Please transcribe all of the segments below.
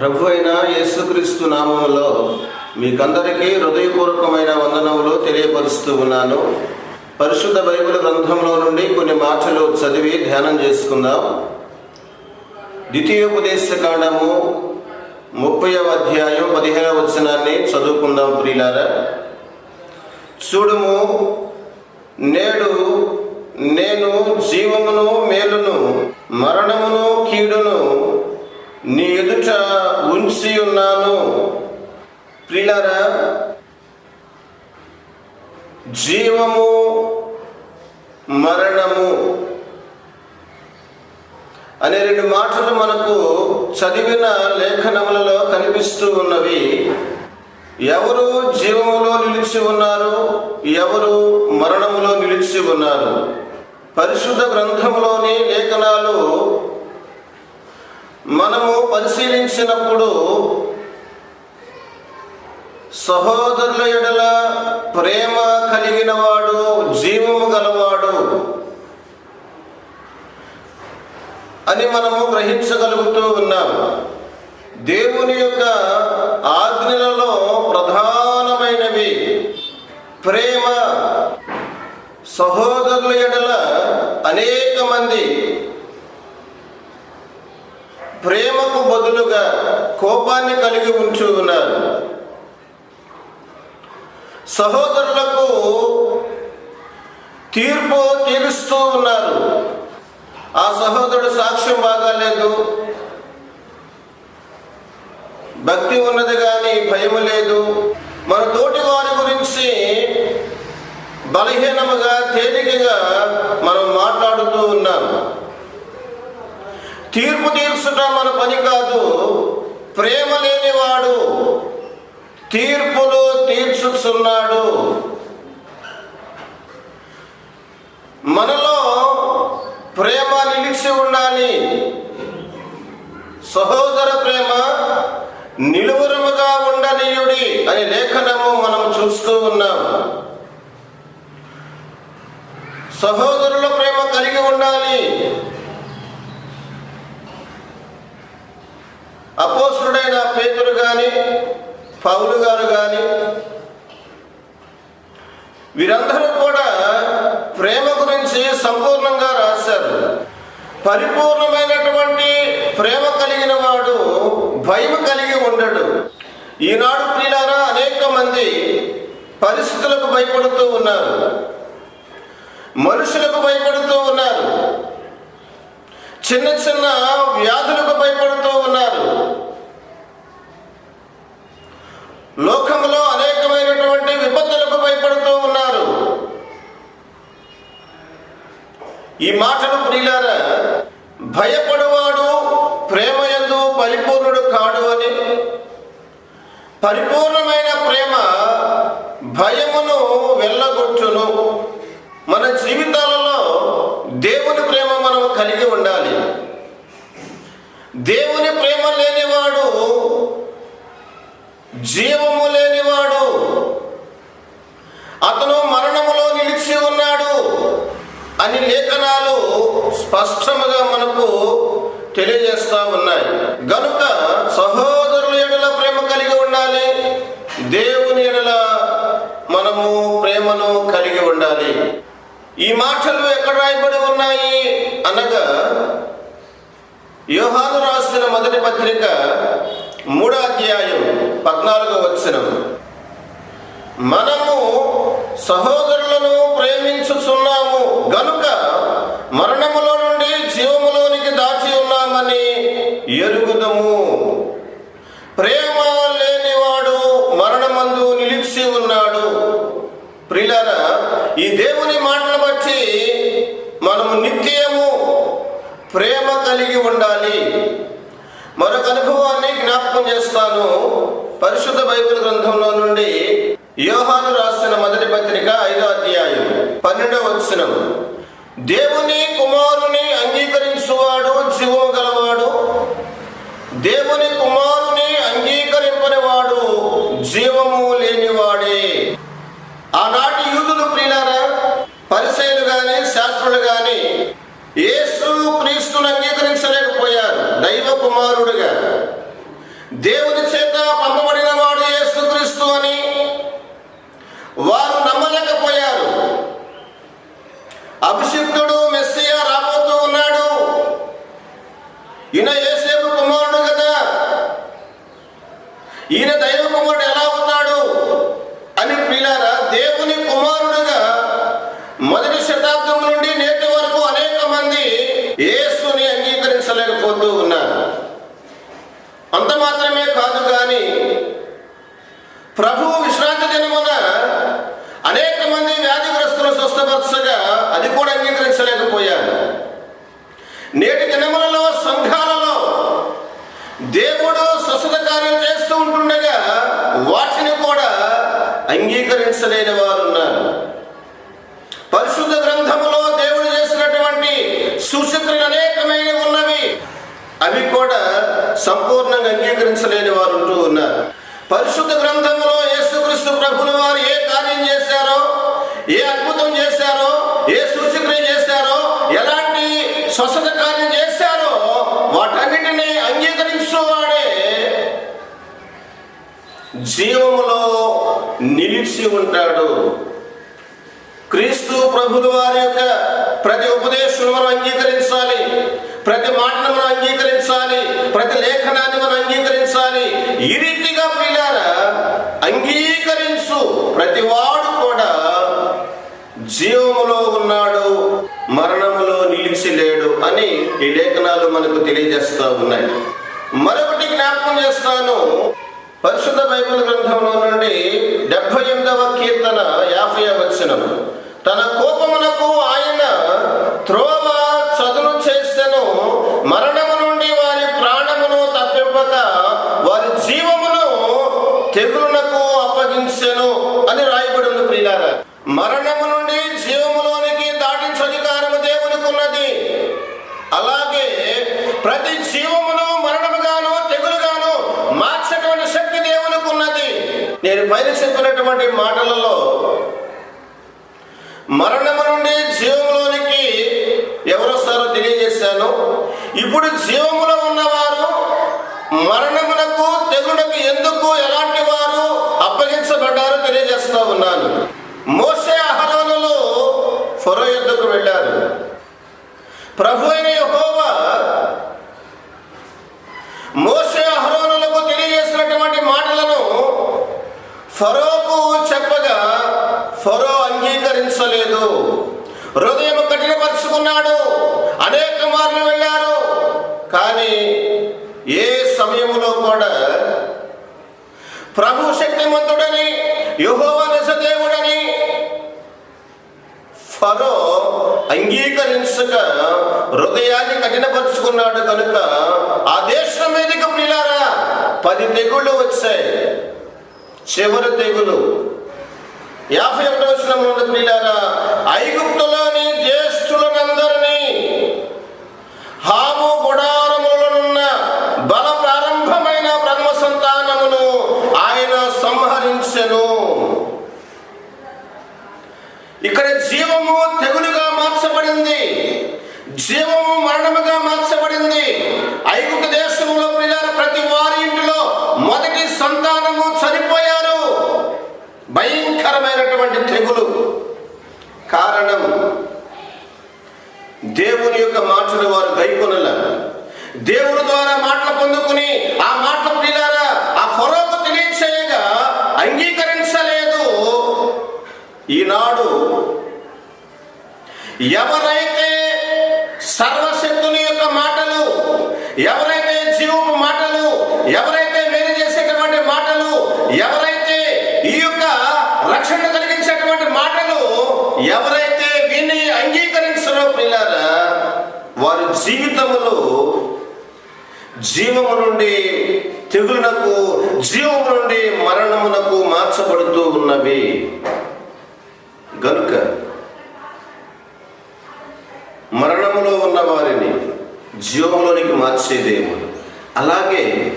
ప్రభు అయిన యేసుక్రీస్తు నామంలో మీకందరికీ హృదయపూర్వకమైన వందనములు తెలియపరుస్తూ ఉన్నాను. పరిశుద్ధ బైబిల్ గ్రంథంలో నుండి కొన్ని మాటలు చదివి ధ్యానం చేసుకుందాం. ద్వితీయోపదేశ కాండము ముప్పైవ అధ్యాయం పదిహేనవ వచనాన్ని చదువుకుందాం ప్రియులారా. చూడుము నేడు నేను జీవమును మేలును మరణమును కీడును నీ ఎదుట ఉంచి ఉన్నాను. ప్రిలరా జీవము మరణము అనే రెండు మాటలు మనకు చదివిన లేఖనములలో కనిపిస్తూ ఉన్నవి. ఎవరు జీవములో నిలిచి ఉన్నారు ఎవరు మరణములో నిలిచి ఉన్నారు? పరిశుద్ధ గ్రంథములోని లేఖనాలు మనము పరిశీలించినప్పుడు సహోదరుల ఎడల ప్రేమ కలిగిన వాడు జీవము గలవాడు అని మనము గ్రహించగలుగుతూ ఉన్నాం. దేవుని యొక్క ఆజ్ఞలలో ప్రధానమైనవి ప్రేమ. సహోదరుల ఎడల అనేక మంది ప్రేమకు బదులుగా కోపాన్ని కలిగి ఉంచు ఉన్నారు సహోదరులకు తీర్పు తీరుస్తూ ఉన్నారు. ఆ సహోదరుడు సాక్ష్యం బాగాలేదు. భక్తి ఉన్నది కానీ భయం లేదు. మన తోటి వారి గురించి బలహీనముగా తేలికగా మనం మాట్లాడుతూ ఉన్నాము తీర్పు తీర్చుట మన పని కాదు. ప్రేమ లేనివాడు తీర్పులు తీర్చుతున్నాడు మనలో ప్రేమ నిలిచి ఉండాలి. సహోదర ప్రేమ నిలువురముగా ఉండనీయుడి అనే లేఖనము మనం చూస్తూ ఉన్నాం. సహోదరుల ప్రేమ కలిగి ఉండాలి. అపోసుడైన పేతురు గాని పౌలు గారు గాని వీరందరూ కూడా ప్రేమ గురించి సంపూర్ణంగా రాశారు. పరిపూర్ణమైనటువంటి ప్రేమ కలిగిన వాడు భయం కలిగి ఉండడు. ఈనాడు ప్రియులారా అనేక మంది పరిస్థితులకు భయపడుతూ ఉన్నారు. మనుషులకు భయపడుతూ ఉన్నారు. చిన్న చిన్న వ్యాధులకు భయపడుతూ ఉన్నారు లోకంలో అనేకమైనటువంటి విపత్తులకు భయపడుతూ ఉన్నారు. ఈ మాటలు ప్రియులారా భయపడువాడు ప్రేమ ఎందు పరిపూర్ణుడు కాడు అని. పరిపూర్ణమైన ప్రేమ భయమును వెళ్ళగొట్టును. మన జీవితాలలో దేవుని ప్రేమ మనం కలిగి ఉండాలి. దేవుని ప్రేమ లేనివాడు జీవము లేనివాడు. అతను మరణములో నిలిచి ఉన్నాడు అని లేఖనాలు స్పష్టముగా మనకు తెలియజేస్తా ఉన్నాయి. గనుక సహోదరుల ఎడల ప్రేమ కలిగి ఉండాలి. దేవుని ఎడల మనము ప్రేమను కలిగి ఉండాలి. ఈ మాటలు ఎక్కడ రాయబడి ఉన్నాయి అనగా యోహాను రాసిన మొదటి పత్రిక మూడో అధ్యాయం పద్నాలుగో వచనం మనము సహోదరులను ప్రేమించుచున్నాము. గనుక మరణములో నుండి జీవములోనికి దాచి ఉన్నామని ఎరుగుదము. ప్రేమ లేనివాడు మరణమందు నిలిచి ఉన్నాడు. ప్రిలరా ఈ దేవుని మాటను బట్టి మనము నిత్యము ప్రేమ కలిగి ఉండాలి. మరొక అనుభవాన్ని జ్ఞాపకం చేస్తాను. పరిశుద్ధ బైబిల్ గ్రంథంలో నుండి యోహాను రాసిన మొదటి పత్రిక ఐదో అధ్యాయం పన్నెండవ వచనం. దేవుని కుమారుని అంగీకరించువాడు జీవము గలవాడు. దేవుని కుమారుని అంగీకరింపని వాడు జీవము లేనివాడే. ఆనాటి యూదులు ప్రియులారా పరిశైలు గాని శాస్త్రులు గాని యేసు క్రీస్తును అంగీకరించలేకపోయారు. దైవ కుమారుడుగా. దేవుని చేత పంపబడి వారు నమ్మలేకపోయారు. అభిషిక్తుడు మెస్సియా రాబోతూ ఉన్నాడు. ఈయన ఏసేపు కుమారుడు కదా. ఈయన దైవ కుమారుడు ఎలా అవుతాడు అని ప్రియులారా దేవుని కుమారుడుగా మొదటి శతాబ్దం నుండి నేటి వరకు అనేక మంది యేసుని అంగీకరించలేకపోతూ ఉన్నారు. అంత మాత్రమే కాదు కానీ ప్రభు విశ్రాంతి దినమున అనేక మంది వ్యాధిగ్రస్తులు స్వస్థపరచగా అది కూడా అంగీకరించలేకపోయారు నేటి దినములలో సంఘాలలో దేవుడు స్వస్థత కార్యం చేస్తూ ఉంటుండగా వాటిని కూడా అంగీకరించలేని వారు ఉన్నారు పరిశుద్ధ గ్రంథములో దేవుడు చేసినటువంటి సూచకులు అనేకమైన ఉన్నవి. అవి కూడా సంపూర్ణంగా అంగీకరించలేని వారు ఉంటూ ఉన్నారు. పరిశుద్ధ గ్రంథంలో యేసుక్రీస్తు ప్రభులు వారు ఏ కార్యం చేశారో ఏ అద్భుతం చేశారో ఏ సూచక్రియ చేశారో ఎలాంటి స్వస్థత కార్యం చేశారో వాటన్నిటినీ అంగీకరించువాడే జీవములో నిలిచి ఉంటాడు. క్రీస్తు ప్రభుల వారి యొక్క ప్రతి ఉపదేశం మనం అంగీకరించాలి. ప్రతి మాటను మనం అంగీకరించాలి. ప్రతి లేఖనాన్ని మనం అంగీకరించాలి. ఈ రీతిగా పిల్లారా అంగీకరించు. ప్రతివాడు కూడా జీవములో ఉన్నాడు మరణములో నిలిచి లేడు అని ఈ లేఖనాలు మనకు తెలియజేస్తా ఉన్నాయి. మరొకటి జ్ఞాపకం చేస్తాను. పరిశుద్ధ బైబిల్ గ్రంథంలో నుండి డెబ్బై ఎనిమిదవ కీర్తన యాభై వచనం తన కోపమునకు ఆయన నేను పైన చెప్పినటువంటి మాటలలో మరణము నుండి జీవములోనికి ఎవరు వస్తారో తెలియజేశాను. ఇప్పుడు జీవములో ఉన్నవారు మరణమునకు తెగులకు ఎందుకు ఎలాంటి వారు అప్పగించబడ్డారో తెలియజేస్తా ఉన్నాను. మోసే అహరోనులు ఫొరో యుద్ధకు వెళ్ళారు. ప్రభు అయిన యహోవా మోస ఫరోకు చెప్పగా ఫరో అంగీకరించలేదు. హృదయం కఠినపరుచుకున్నాడు. అనేక మార్లు వెళ్ళారు. కానీ ఏ సమయంలో కూడా ప్రభు శక్తిమంతుడని యెహోవా నిజదేవుడని ఫరో అంగీకరించక హృదయాన్ని కఠినపరుచుకున్నాడు కనుక ఆ దేశం మీదకి పది తెగుళ్ళు వచ్చాయి. చివరి తెగులు. యాభై ఒకటో వచనంలో ఉన్న ప్రియులారా ఐగుప్తులోని భయంకరమైనటువంటి తెగులు. కారణం దేవుని యొక్క మాటలు వారు గైకొనల. దేవుని ద్వారా మాటలు పొందుకుని ఆ మాటలు తినారా ఆ ఫరోకు తెలియచేయగా అంగీకరించలేదు. ఈనాడు ఎవరైతే సర్వశక్తుని యొక్క మాటలు ఎవరు జీవపు మాటలు ఎవరైతే మేలు చేసేటువంటి మాటలు ఎవరైతే ఈ యొక్క రక్షణ కలిగించేటువంటి మాటలు ఎవరైతే విని అంగీకరించరో పిల్లారా వారి జీవితములో జీవము నుండి తెగులునకు జీవము నుండి మరణమునకు మార్చబడుతూ ఉన్నవి. గనుక మరణములో ఉన్న వారిని జీవములోనికి మార్చే అలాగే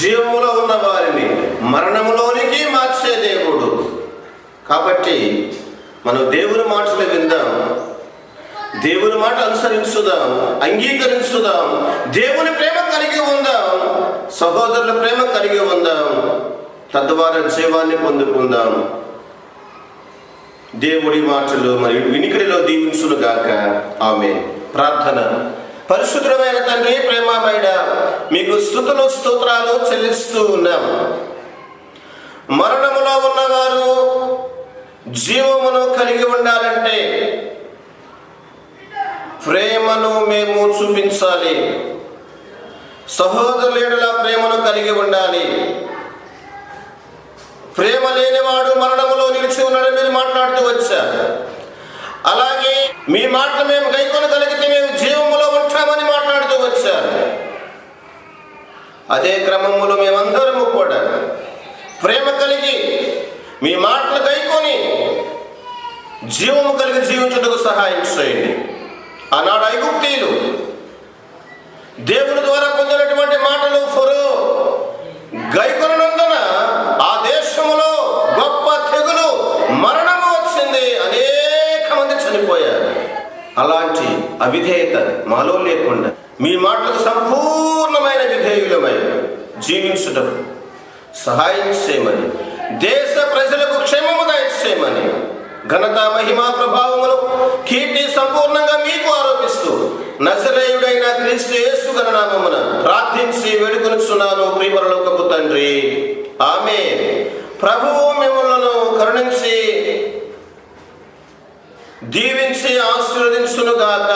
జీవములో ఉన్న వారిని మరణములోనికి మార్చే దేవుడు. కాబట్టి మనం దేవుని మాటలు విందాం. దేవుని మాట అనుసరించుదాం అంగీకరించుదాం దేవుని ప్రేమ కలిగి ఉందాం సహోదరుల ప్రేమ కలిగి ఉందాం తద్వారా జీవాన్ని పొందుకుందాం. దేవుడి మాటలు మరియు వినికిడిలో దీవించును గాక ఆమె ప్రార్థన. పరిశుద్ధమైన తండ్రి ప్రేమమైన మీకు స్థుతులు స్తోత్రాలు చెల్లిస్తూ ఉన్నాం. మరణములో ఉన్నవారు జీవమును కలిగి ఉండాలంటే ప్రేమను మేము చూపించాలి. సహోదరుల ప్రేమను కలిగి ఉండాలి. ప్రేమ లేనివాడు మరణములో నిలిచి ఉన్నాడని మీరు మాట్లాడుతూ వచ్చారు. అలాగే మీ మాటలు మేము గైకొనగలిగితే మేము జీవములో ఉంటామని మాట్లాడుతూ వచ్చారు. అదే క్రమములో మేమందరము కూడా ప్రేమ కలిగి మీ మాటలు గైకొని జీవము కలిగి జీవించుటకు సహాయం చేయండి. ఆనాడు ఐగుప్తీయులు. దేవుని ద్వారా పొందినటువంటి మాటలు ఫరో గైకొనందున ఆ దేశములో గొప్ప తెగులు మరణము వచ్చింది. అనేక మంది చనిపోయారు. అలాంటి అవిధేయత మాలో లేకుండా మీ మాటలకు సంపూర్ణమైన విధేయులమై జీవించుటకు సహాయం చేయమని దేశ ప్రజలకు క్షేమము దయచేయమని ఘనత మహిమా ప్రభావములు కీర్తి సంపూర్ణంగా మీకు నజరేయుడైన క్రీస్తు యేసు గణనామమున ప్రార్థించి వేడుకొనుచున్నాను ప్రియపరలోకపు తండ్రి. ఆమె ప్రభువు మిమ్మలను కరుణించి దీవించి ఆశీర్వదించునుగాక.